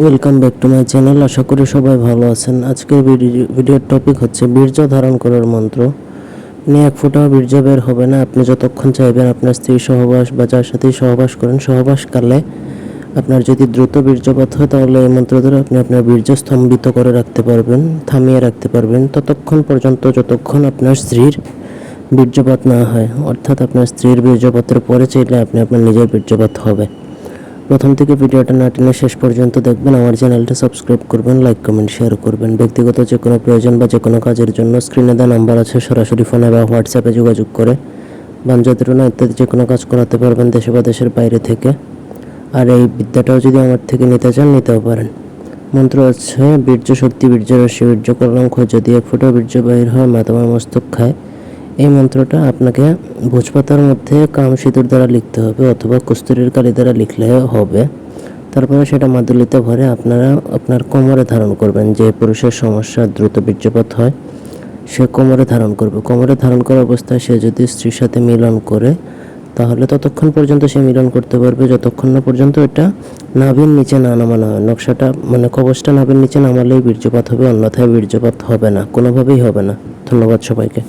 Welcome back to my channel আশা করি সবাই ভালো আছেন। আজকের ভিডিও- ভিডিওর টপিক হচ্ছে বীর্য ধারণ করার মন্ত্র। নিয়ে এক ফোঁটাও বীর্য বের হবে না। আপনি যতক্ষণ চাইবেন আপনার স্ত্রী সহবাস বা যার সাথেই সহবাস করেন সহবাসকালে আপনার যদি দ্রুত বীর্যপাত হয়, তাহলে এই মন্ত্র দ্বারা আপনি আপনার বীর্য স্তম্ভিত করে রাখতে পারবেন, থামিয়ে রাখতে পারবেন। ততক্ষণ পর্যন্ত যতক্ষণ আপনার স্ত্রীর বীর্যপাত না হয়, অর্থাৎ আপনার স্ত্রীর বীর্যপাতের পরে চাইলে আপনি আপনার নিজের বীর্যপাত হবে। প্রথম থেকে ভিডিওটা না টেনে শেষ পর্যন্ত দেখবেন, আমার চ্যানেলটা সাবস্ক্রাইব করবেন লাইক কমেন্ট শেয়ার করবেন। ব্যক্তিগত যে কোনো প্রয়োজন বা যে কোনো কাজের জন্য স্ক্রিনে দেওয়া নাম্বার আছে, সরাসরি ফোনে বা হোয়াটসঅ্যাপে যোগাযোগ করে। বাঞ্জাতিরণা ইত্যাদি যে কোনো কাজ করাতে পারবেন দেশে বা দেশের বাইরে থেকে। আর এই বিদ্যাটাও যদি আমার থেকে নিতে চান, নিতেও পারেন। মন্ত্র হচ্ছে বীর্য শক্তি, বীর্য রশ্মি বীর্য কলঙ্ক যদি এক ফোঁটা বীর্য বাহির হয় মা মস্তক খায়। এই মন্ত্রটা আপনাকে ভোজপাতার মধ্যে কাম সিঁদুর দ্বারা লিখতে হবে অথবা কস্তুরীর কালি দ্বারা লিখলে হবে। তারপরে সেটা মাদুলিতে ভরে আপনারা আপনার কোমরে ধারণ করবেন যে পুরুষের সমস্যা দ্রুত বীর্যপাত হয়, সে কোমরে ধারণ করবে। কোমরে ধারণ করা অবস্থায় সে যদি স্ত্রীর সাথে মিলন করে, তাহলে ততক্ষণ পর্যন্ত সে মিলন করতে পারবে। যতক্ষণ না পর্যন্ত এটা নাভির নিচে না নামানো হয়, নকশাটা মানে কবচটা নাভির নিচে নামালেই বীর্যপাত হবে, অন্যথায় বীর্যপাত হবে না, কোনোভাবেই হবে না। ধন্যবাদ সবাইকে।